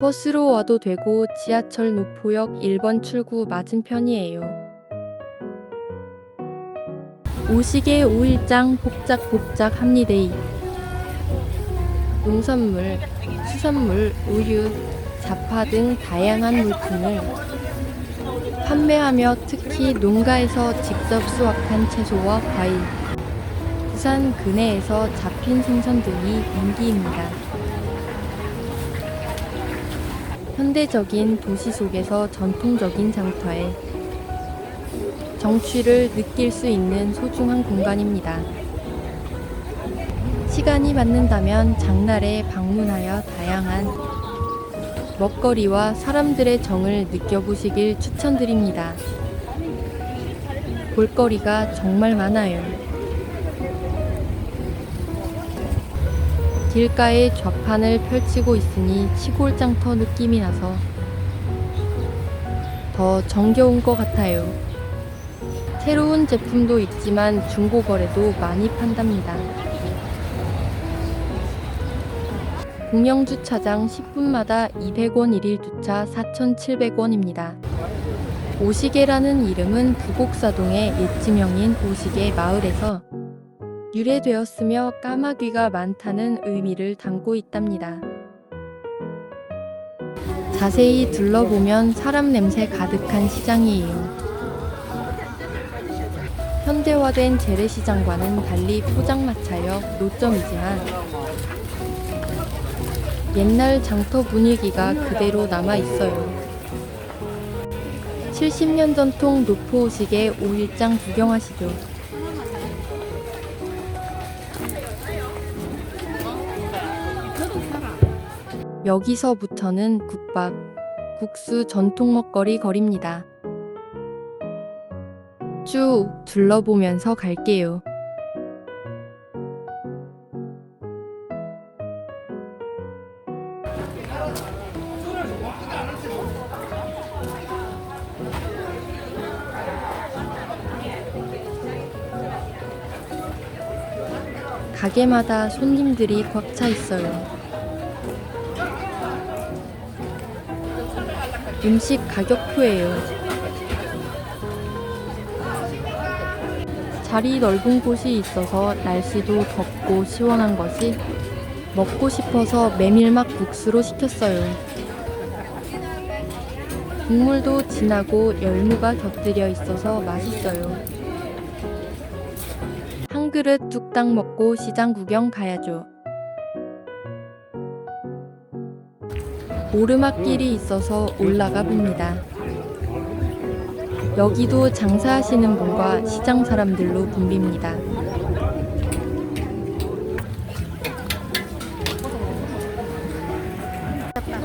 버스로 와도 되고 지하철 노포역 1번 출구 맞은편이에요. 오시게 5일장 복작복작 합니데이. 농산물, 수산물, 우유, 잡화 등 다양한 물품을 판매하며 특히 농가에서 직접 수확한 채소와 과일, 부산 근해에서 잡힌 생선 등이 인기입니다. 현대적인 도시 속에서 전통적인 장터에 정취를 느낄 수 있는 소중한 공간입니다. 시간이 맞는다면 장날에 방문하여 다양한 먹거리와 사람들의 정을 느껴보시길 추천드립니다. 볼거리가 정말 많아요. 길가에 좌판을 펼치고 있으니 시골 장터 느낌이 나서 더 정겨운 것 같아요. 새로운 제품도 있지만 중고 거래도 많이 판답니다. 공영 주차장 10분마다 200원 1일 주차 4,700원입니다. 오시계라는 이름은 부곡사동의 옛지명인 오시계 마을에서 유래되었으며 까마귀가 많다는 의미를 담고 있답니다. 자세히 둘러보면 사람 냄새 가득한 시장이에요. 현대화된 재래시장과는 달리 포장마차역 노점이지만 옛날 장터 분위기가 그대로 남아 있어요. 70년 전통 노포오식의 5일장 구경하시죠. 여기서부터는 국밥, 국수 전통 먹거리 거리입니다. 쭉 둘러보면서 갈게요. 가게마다 손님들이 꽉 차 있어요. 음식 가격표예요. 자리 넓은 곳이 있어서 날씨도 덥고 시원한 것이 먹고 싶어서 메밀맛 국수로 시켰어요. 국물도 진하고 열무가 곁들여 있어서 맛있어요. 한 그릇 뚝딱 먹고 시장 구경 가야죠. 오르막길이 있어서 올라가 봅니다. 여기도 장사하시는 분과 시장 사람들로 붐빕니다.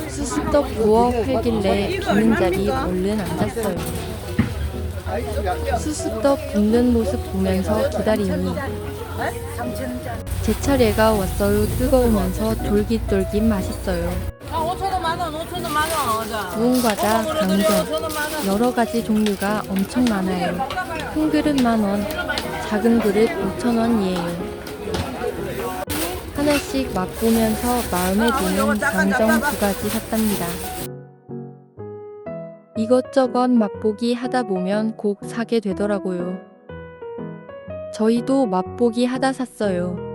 수수떡 구워 팔길래 비는 자리 얼른 앉았어요. 수수떡 굽는 모습 보면서 기다리니 제 차례가 왔어요. 뜨거우면서 쫄깃쫄깃 맛있어요. 아, 5천원 만원, 5천원 만원. 자. 구운 과자, 강정, 5천원 만원. 여러 가지 종류가 엄청 많아요. 큰 그릇 만 원, 작은 그릇 5천 원이에요. 하나씩 맛보면서 마음에 드는 강정 두 가지 샀답니다. 이것저것 맛보기 하다 보면 곡 사게 되더라고요. 저희도 맛보기 하다 샀어요.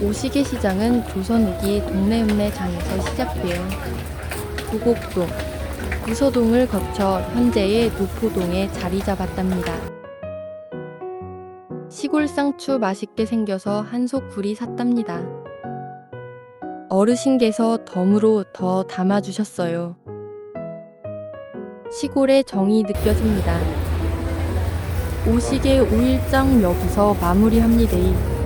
오시계 시장은 조선 후기 동네 읍내 장에서 시작되어 구곡동, 구서동을 거쳐 현재의 노포동에 자리 잡았답니다. 시골 쌍추 맛있게 생겨서 한속 굴이 샀답니다. 어르신께서 덤으로 더 담아주셨어요. 시골의 정이 느껴집니다. 오시계 5일장 여기서 마무리합니다.